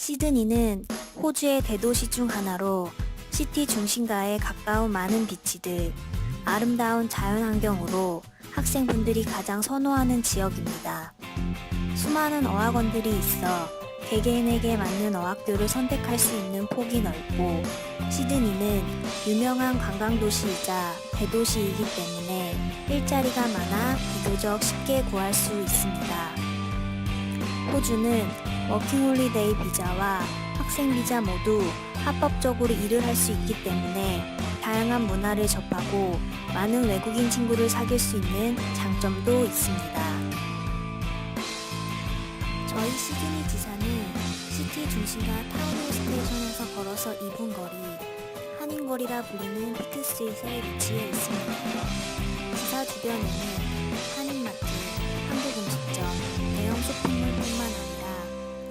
시드니는 호주의 대도시 중 하나로 시티 중심가에 가까운 많은 비치들, 아름다운 자연환경으로 학생분들이 가장 선호하는 지역입니다. 수많은 어학원들이 있어 개개인에게 맞는 어학교를 선택할 수 있는 폭이 넓고 시드니는 유명한 관광도시이자 대도시이기 때문에 일자리가 많아 비교적 쉽게 구할 수 있습니다. 호주는 워킹홀리데이 비자와 학생 비자 모두 합법적으로 일을 할 수 있기 때문에 다양한 문화를 접하고 많은 외국인 친구를 사귈 수 있는 장점도 있습니다. 저희 시드니 지사는 시티 중심가 타운홀 스테이션에서 걸어서 2분 거리 한인거리라 불리는 피크스트리트에 위치해 있습니다. 지사 주변에는 한인마트, 한국 음식점, 대형 쇼핑몰뿐만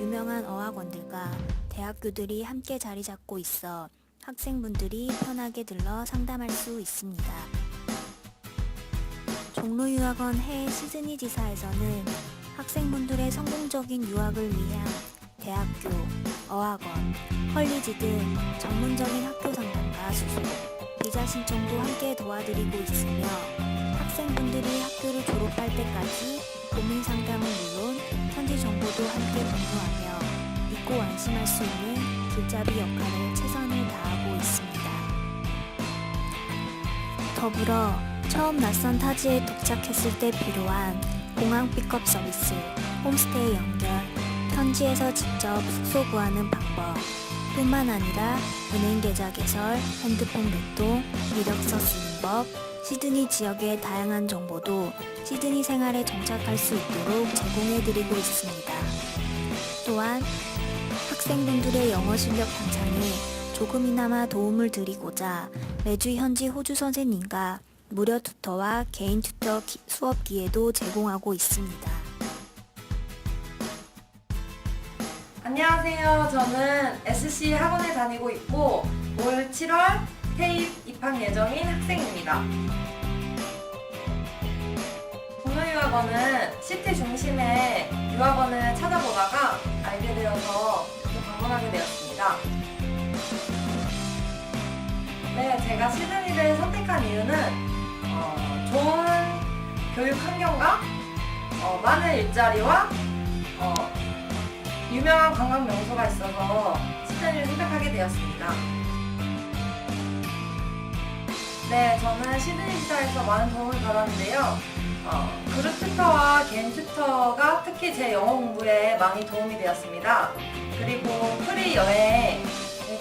유명한 어학원들과 대학교들이 함께 자리 잡고 있어 학생분들이 편하게 들러 상담할 수 있습니다. 종로유학원 해외 시드니 지사에서는 학생분들의 성공적인 유학을 위한 대학교, 어학원, 컬리지 등 전문적인 학교 상담과 수술, 비자 신청도 함께 도와드리고 있으며 학생분들이 학교를 졸업할 때까지 고민 상담은 물론 안심할 수 있는 길잡이 역할을 최선을 다하고 있습니다. 더불어 처음 낯선 타지에 도착했을 때 필요한 공항 픽업 서비스, 홈스테이 연결, 현지에서 직접 숙소 구하는 방법, 뿐만 아니라 은행 계좌 개설, 핸드폰 개통, 이력서 쓰는 법, 시드니 지역의 다양한 정보도 시드니 생활에 정착할 수 있도록 제공해드리고 있습니다. 또한 학생분들의 영어 실력 향상에 조금이나마 도움을 드리고자 매주 현지 호주 선생님과 무료 튜터와 개인 기- 수업 기회도 제공하고 있습니다. 안녕하세요. 저는 SC 학원에 다니고 있고 올 7월 태입 입학 예정인 학생입니다. 종로유학원은 시티 중심의 유학원을 찾아보다가 알게 되어서 방문하게 되었습니다. 네, 제가 시드니를 선택한 이유는 어, 좋은 교육 환경과 어, 많은 일자리와 어, 유명한 관광 명소가 있어서 시드니를 선택하게 되었습니다. 네, 저는 시드니 지사에서 많은 도움을 받았는데요. 어, 개인 튜터가 특히 제 영어 공부에 많이 도움이 되었습니다. 그리고 프리 여행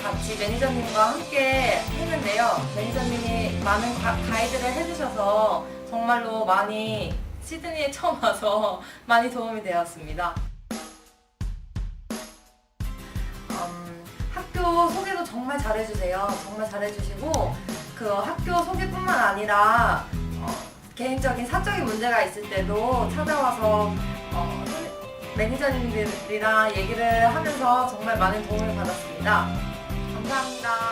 같이 매니저님과 함께 했는데요. 매니저님이 많은 가, 가이드를 해주셔서 정말로 많이 시드니에 처음 와서 많이 도움이 되었습니다. 음, 학교 소개도 정말 잘해주세요. 정말 잘해주시고 그 학교 소개뿐만 아니라 어, 개인적인 사적인 문제가 있을 때도 찾아와서 어, 매니저님들이랑 얘기를 하면서 정말 많은 도움을 받았습니다. 감사합니다.